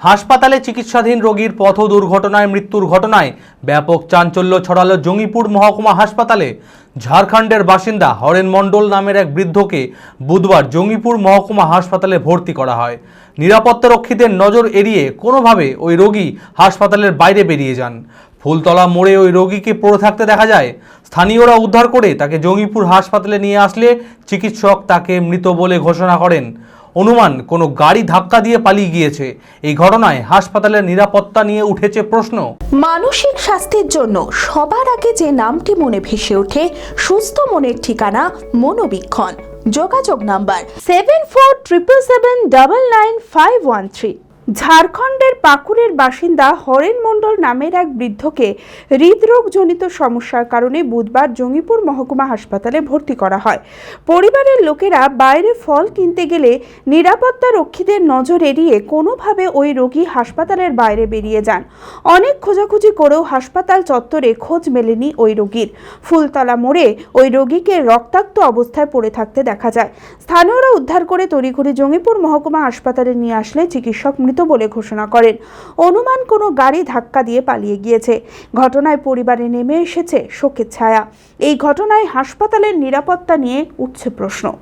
হাসপাতালে চিকিৎসাধীন রোগীর পথ দুর্ঘটনায় মৃত্যুর ঘটনায় ব্যাপক চাঞ্চল্য ছড়ালো জঙ্গিপুর মহকুমা হাসপাতালে। ঝাড়খণ্ডের বাসিন্দা হরেন মণ্ডল নামের এক বৃদ্ধকে বুধবার জঙ্গিপুর মহকুমা হাসপাতালে ভর্তি করা হয়। নিরাপত্তারক্ষীদের নজর এড়িয়ে কোনোভাবে ওই রোগী হাসপাতালের বাইরে বেরিয়ে যান। ফুলতলা মোড়ে ওই রোগীকে পড়ে থাকতে দেখা যায়, স্থানীয়রা উদ্ধার করে তাকে জঙ্গিপুর হাসপাতালে নিয়ে আসলে চিকিৎসক তাকে মৃত বলে ঘোষণা করেন। অনুমান, কোনো গাড়ি ধাক্কা দিয়ে পালিয়ে গিয়েছে। এই ঘটনায় হাসপাতালের নিরাপত্তা নিয়ে উঠেছে প্রশ্ন। মানসিক স্বাস্থ্যের জন্য সবার আগে যে নামটি মনে ভেসে ওঠে, সুস্থ মনের ঠিকানা মনোবীক্ষণ। যোগাযোগ number seven four triple seven double nine five one three. ঝাড়খণ্ডের পাকুড়ের বাসিন্দা হরেন মণ্ডল নামের এক বৃদ্ধকে হৃদরোগজনিত সমস্যার কারণে বুধবার জঙ্গিপুর মহকুমা হাসপাতালে ভর্তি করা হয়। পরিবারের লোকেরা বাইরে ফল কিনতে গেলে নিরাপত্তা রক্ষীদের নজর এড়িয়ে কোনোভাবে ওই রোগী হাসপাতালের বাইরে বেরিয়ে যান। অনেক খোঁজাখুঁজি করেও হাসপাতাল চত্বরে খোঁজ মেলেনি ওই রোগীর। ফুলতলা মোড়ে ওই রোগীকে রক্তাক্ত অবস্থায় পড়ে থাকতে দেখা যায়। স্থানীয়রা উদ্ধার করে তড়িঘড়ি জঙ্গিপুর মহকুমা হাসপাতালে নিয়ে আসলে চিকিৎসক বলে ঘোষণা করেন। অনুমান কোনো গাড়ি ধাক্কা দিয়ে পালিয়ে গিয়েছে। ঘটনায় পরিবারে নেমে এসেছে শোকের ছায়া। এই ঘটনায় হাসপাতালের নিরাপত্তা নিয়ে উঠছে প্রশ্ন।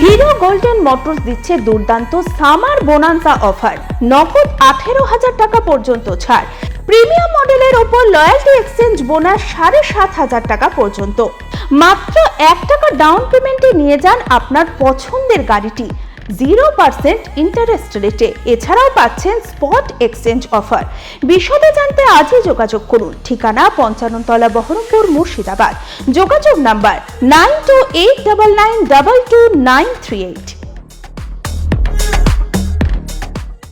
হিরো গোল্ডেন মোটরস দিচ্ছে দুর্দান্ত সামার বোনান্সা অফার। নগদ আঠেরো হাজার টাকা পর্যন্ত ছাড়। প্রিমিয়াম মডেলের ওপর লয়্যালটি এক্সচেঞ্জ বোনাস সাড়ে সাত হাজার টাকা পর্যন্ত। মাত্র এক টাকা ডাউন পেমেন্টে নিয়ে যান আপনার পছন্দের গাড়িটি। জিরো পার্সেন্ট ইন্টারেস্ট রেটে এছাড়াও পাচ্ছেন স্পট এক্সচেঞ্জ অফার বিশদে জানতে আজই যোগাযোগ করুন। ঠিকানা পঞ্চান্নতলা বহরমপুর মুর্শিদাবাদ। যোগাযোগ number nine two eight double nine double two nine three eight